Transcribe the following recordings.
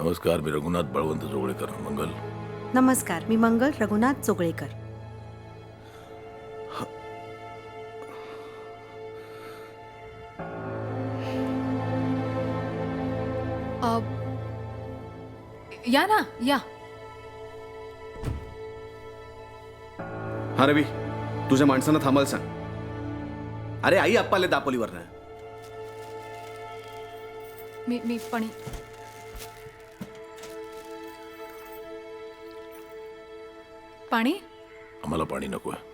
नमस्कार मी रघुनाथ बळवंत जोगळेकर मंगल. नमस्कार मी मंगल रघुनाथ चोगळेकर अ, या ना या. हा रवी तुझ्या माणसानं थांबायला सांग. अरे आई आप्पाले दापोलीवरनं. मी मी पण पाणी? आम्हाला पाणी नको आहे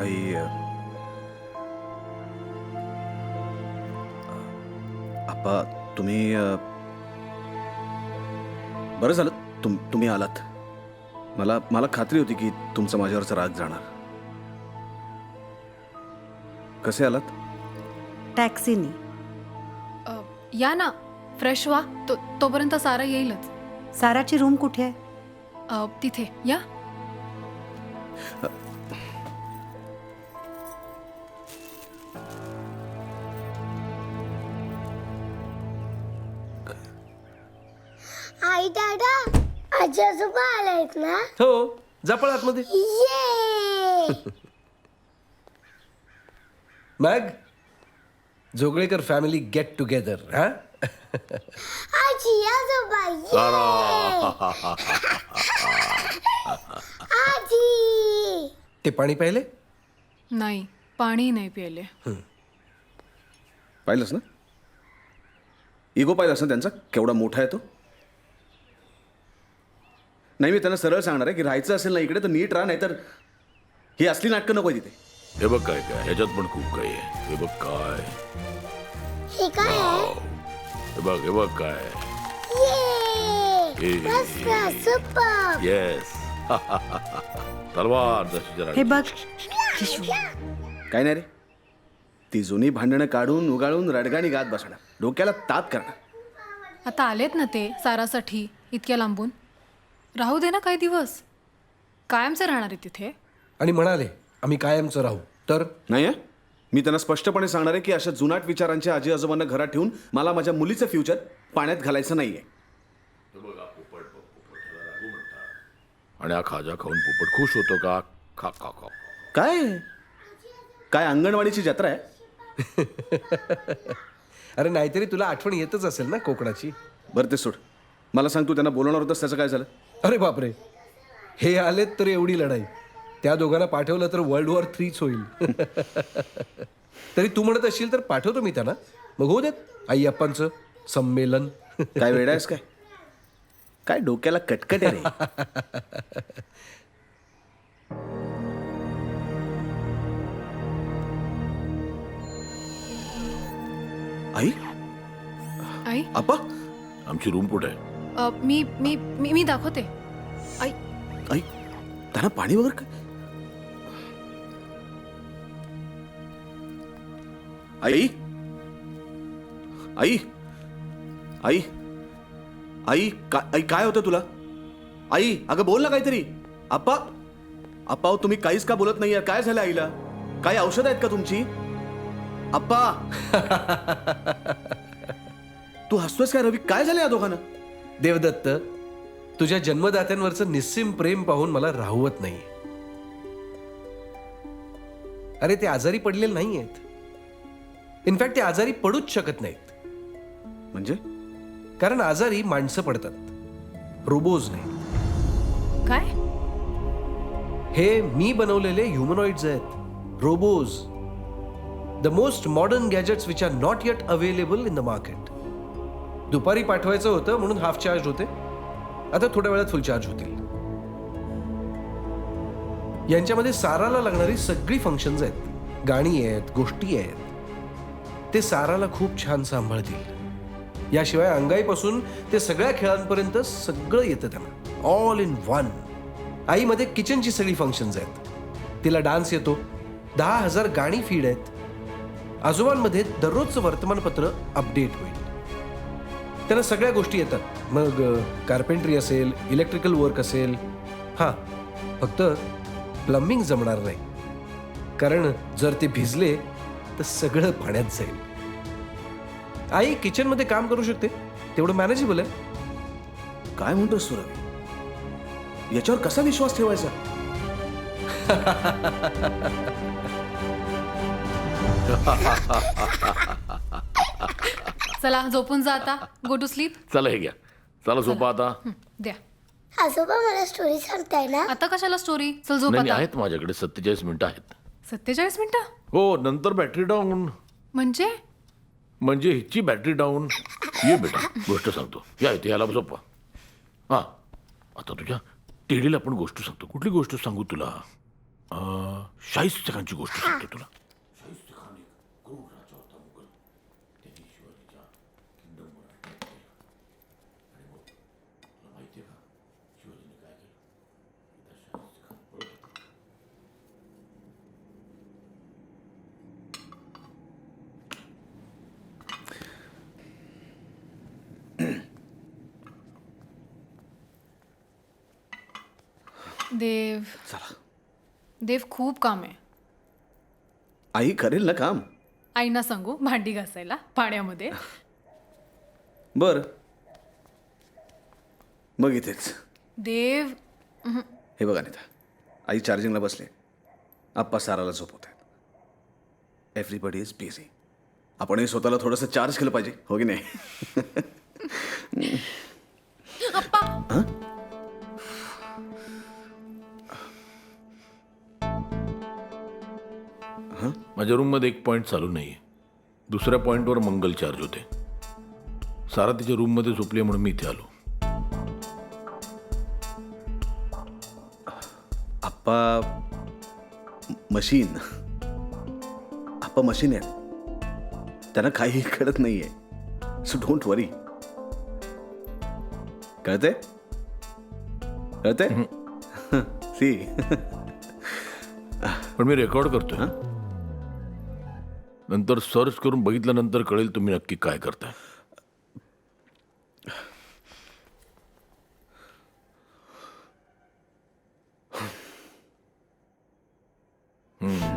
आई आप्पा तुम्ही अ, बरं झालं तुम तुम्ही आलात. मला मला खात्री होती की तुमचा माझ्यावरचा राग जाणार. कसे आलात? टॅक्सीनी. अ, या ना फ्रेश व्हा. तो तोपर्यंत सारा येईलच. साराची रूम कुठे आहे? अ, तिथे. या. आई दादा आजी आजोबा आलायत ना? हो जापळ आतमध्ये. ये. मग? जोगळेकर फॅमिली गेट टुगेदर हा? आजी आजोबा ये! आजी! ते पाणी पाहिले नाही पाणी नाही प्यायले. पाहिलंस ना? इगो पाहिलास ना त्यांचा? केवढा मोठा आहे तो? नाही मी त्यांना सरळ सांगणार आहे की राहायचं असेल ना इकडे तर नीट राहा नाही तर ही असली नाटकं नको तिथे. हे बघ काय काय ह्याच्यात पण खूप काही आहे. हे बघ काय. हे काय आहे. हे बघ हे बघ काय ये! हे- मस्त सुपर! येस तलवार जशी जरा हे बघ. काय नाही रे? ती जुनी भांडणं काढून उगाळून रडगाणी गात बसणार डोक्याला ताप करणार आता आलेत ना ते सारासाठी इतक्या लांबून? राहू दे ना काही दिवस. कायमचे राहणार आहे तिथे. आणि म्हणाले आम्ही कायमचं राहू. तर? नाही हं? मी त्यांना स्पष्टपणे सांगणार आहे की अशा जुनाट विचारांच्या आजी आजोबांना घरात ठेवून मला माझ्या मुलीचं फ्युचर पाण्यात घालायचं नाहीये. आणि हा खाजा खाऊन पोपट खुश होतो का? खा खा खा. काय? काय अंगणवाडीची जत्रा आहे? अरे नाहीतरी तुला आठवण येतच असेल ना कोकणाची? बरं ते सोड. मला सांग तू त्यांना बोलवणार होतंस त्याचं काय झालं? अरे बापरे. हे आलेत तर एवढी लढाई. त्या दोघांना पाठवलं तर वर्ल्ड वॉर थ्रीच होईल. तरी तू म्हणत असशील तर पाठवतो मी त्यांना. मग होऊ देत. आई अप्पांचं संमेलन. काय वेळ आहेस काय? काय डोक्याला कटकट आहे रे? आई? आई? आपा आमची रूम कुठे आहे? अ, मी मी मी मी दाखवते. आई. आई त्यांना पाणी वगैरे काय? आई? आई? आई? आई का आई काय होतं तुला? आई अगं बोल ना काहीतरी. आप्पा? आप्पा अहो, तुम्ही काहीच का बोलत नाही काय झालं आईला? काही औषध आहेत का तुमची? आप्पा! तू हसतोयस काय रवी? काय झालं या दोघांना? देवदत्त तुझ्या जन्मदात्यांवरचं निस्सीम प्रेम पाहून मला राहवत नाही अरे ते आजारी पडलेले नाही आहेत इनफॅक्ट ते आजारी पडूच शकत नाहीत. म्हणजे? कारण आजारी माणसं पडतात. रोबोज नाही काय? हे मी बनवलेले ह्युमनॉइड्स आहेत. Robots the most modern gadgets which are not yet available in the market दुपारी पाठवायचं होतं म्हणून हाफ चार्ज होते. आता थोड्या वेळात फुल चार्ज होतील. यांच्यामध्ये साराला लागणारी सगळी फंक्शन्स आहेत. गाणी आहेत गोष्टी आहेत. ते साराला खूप छान सांभाळतील. याशिवाय अंगाईपासून ते सगळ्या खेळांपर्यंत सगळं येतं त्यांना. ऑल इन वन आईमध्ये किचनची सगळी फंक्शन्स आहेत. तिला डान्स येतो. दहा हजार गाणी फीड आहेत. आजोबांमध्ये दररोजचं वर्तमानपत्र अपडेट होईल. त्यांना सगळ्या गोष्टी येतात. मग कार्पेंट्री असेल इलेक्ट्रिकल वर्क असेल. हां फक्त प्लंबिंग जमणार नाही. कारण जर ते भिजले तर सगळं पाण्यात जाईल. आई किचनमध्ये काम करू शकते. तेवढं मॅनेजेबल आहे. काय म्हणतोस तू रवी याच्यावर कसा विश्वास ठेवायचा? चला झोपून जा आता. गो टू स्लीप चला हे घ्या. चला झोपा आता. द्या. आजोबा मला स्टोरी सांगताय ना? आता कशाला स्टोरी चल झोप नाही नाही, आता. आहेत माझ्याकडे. सत्तेचाळीस मिनिटं आहेत. सत्तेचाळीस मिनिटं? हो नंतर बॅटरी डाऊन म्हणजे? म्हणजे हिची बॅटरी डाऊन ये बेटा गोष्ट सांगतो. या इथे याला झोपा हा आता तुझ्या टेडीला पण गोष्ट सांगतो. कुठली गोष्ट सांगू तुला? अं, शाहिस्तेखानची गोष्ट सांगतो तुला. देव। देव खूप काम आहे। आई करेल ना काम? आईना सांगू भांडी घासायला पाण्यामध्ये। बर। मग इथेच। देव हे बघा नेता आई चार्जिंगला बसले आप्पा साराला झोपवत आहेत. एव्हरीबडी इज बिझी आपणही स्वतःला थोडंसं चार्ज केलं पाहिजे हो की नाही? माझ्या रूममध्ये एक पॉईंट चालू नाही आहे दुसऱ्या पॉईंटवर मंगल चार्ज होते. सारा तिच्या रूममध्ये झोपली म्हणून मी इथे आलो. आप्पा मशीन. आप्पा मशीन आहेत त्यांना काही कळत नाहीये. सो डोंट वरी कळते कळते सी पण मी रेकॉर्ड करतोय. नंतर सर्च करून बघितल्यानंतर कळेल तुम्ही नक्की काय करताय हम्म.